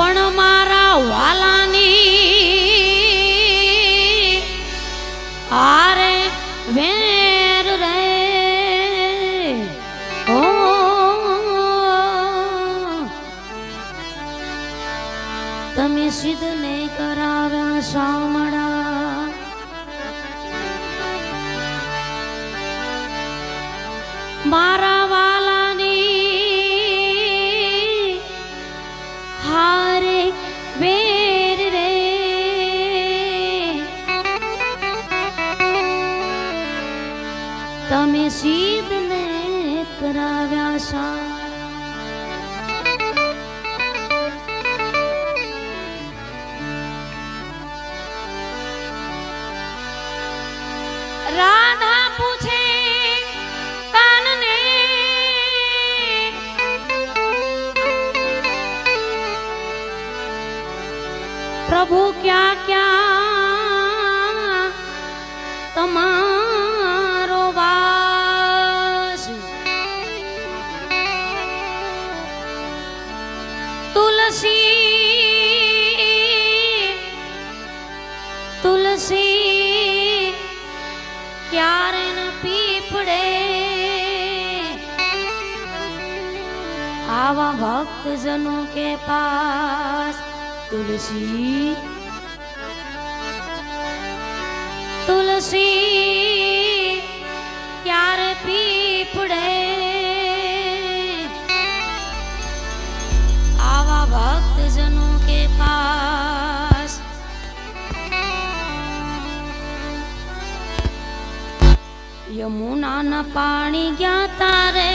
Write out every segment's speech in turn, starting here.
પણ મારા વાલાની આરે વેર રે. ઓ. તમે સિદ્ધ ને કરાવ્યા શામળા પ્રભુ ક્યાં ક્યાં તમારો વાસ? તુલસી તુલસી ક્યારે ન પીપડે આવા ભક્તજનો કે પાસ તુલસી તુલસી ક્યારે પીપડે આવા ભક્તજનો કે પાસ? યમુનાના પાણી ગયા તારે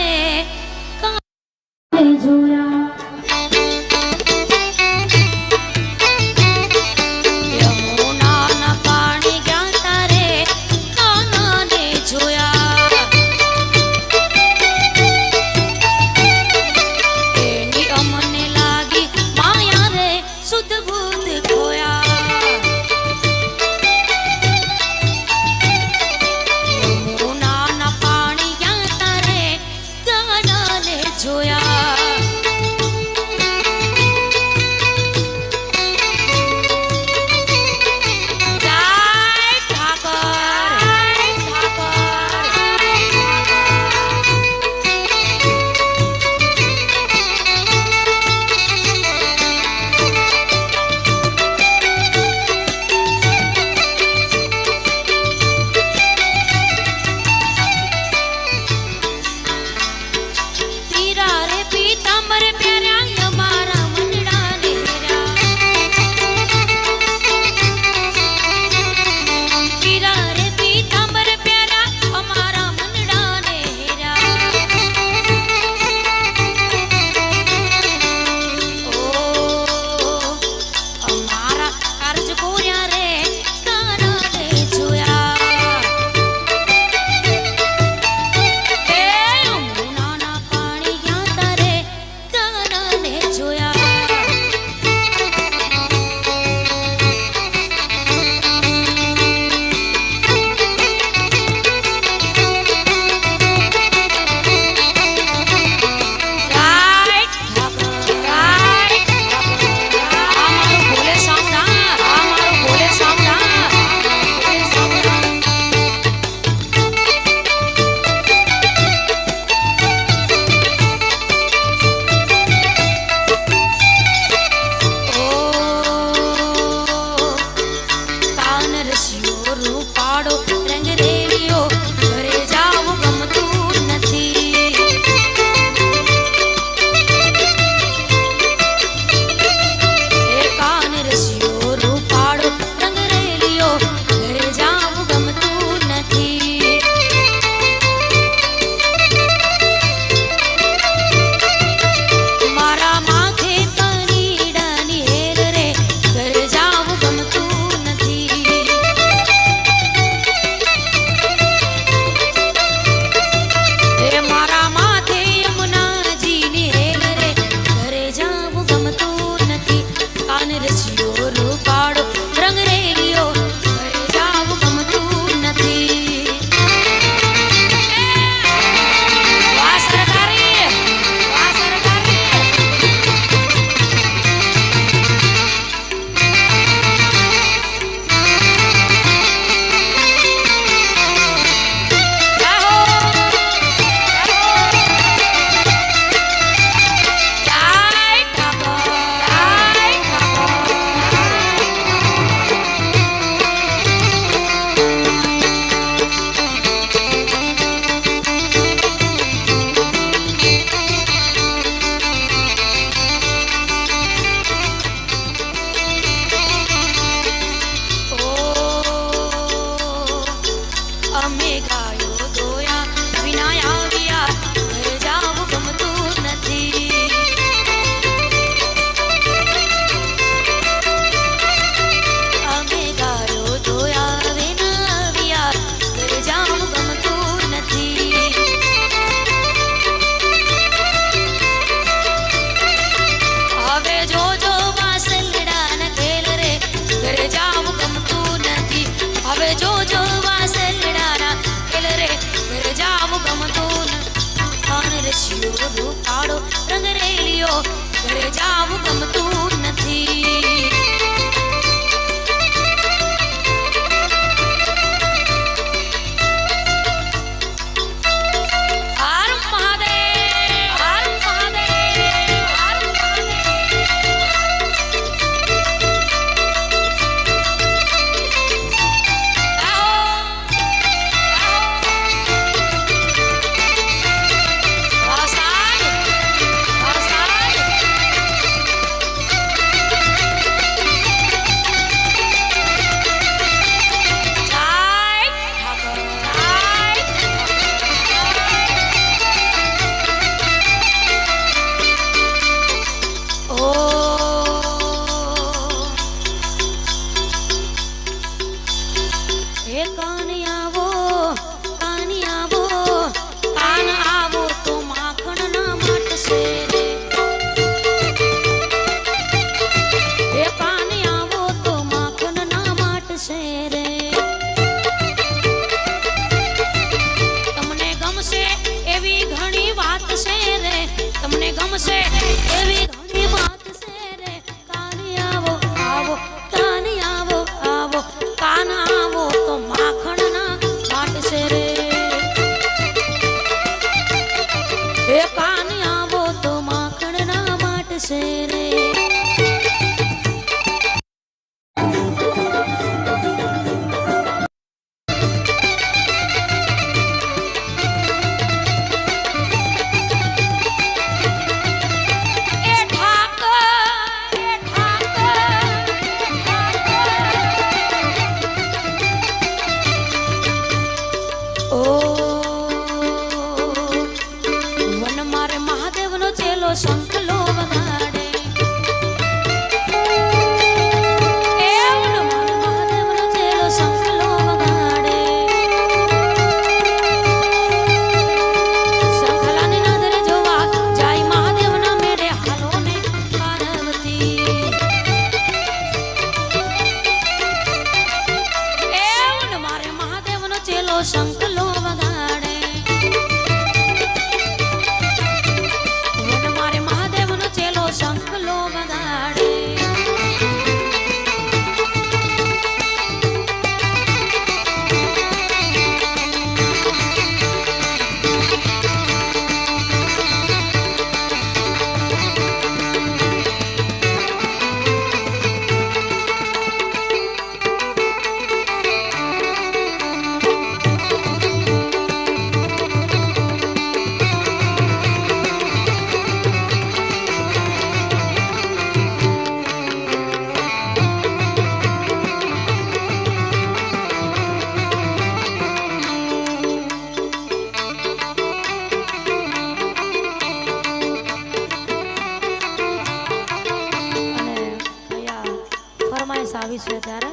છે ત્યારે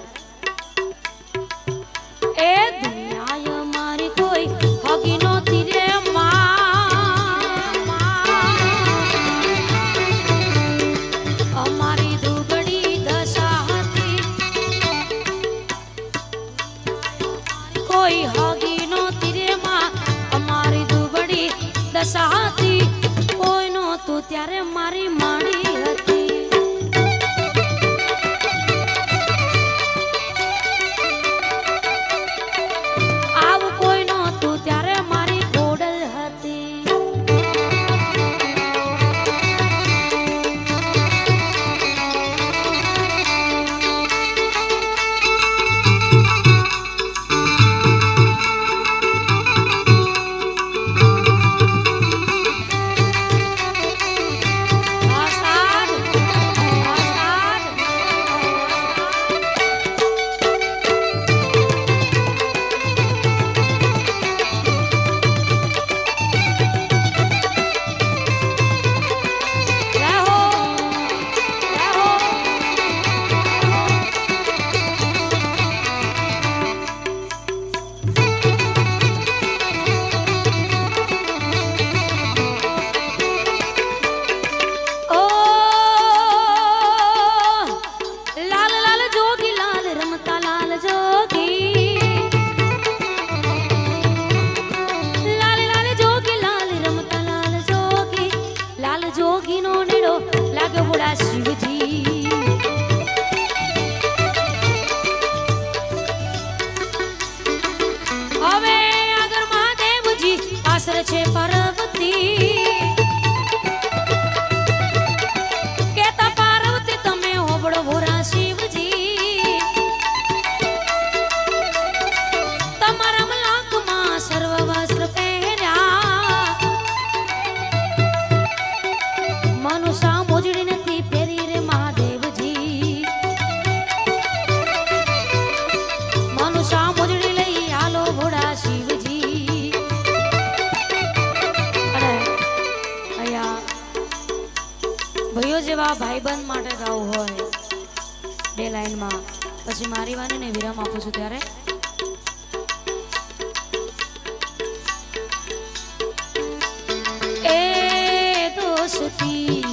એ દુનિયા મારી કોઈ હગી નહોતી રે અમારી દુબળી દશા હતી. કોઈ હગી નહોતી અમારી દુબળી દશા હતી. કોઈ નહોતું ત્યારે મારી માણી બે લાઈનમાં. પછી મારી વાણીને વિરામ આપું છું ત્યારે. એ તો સુધી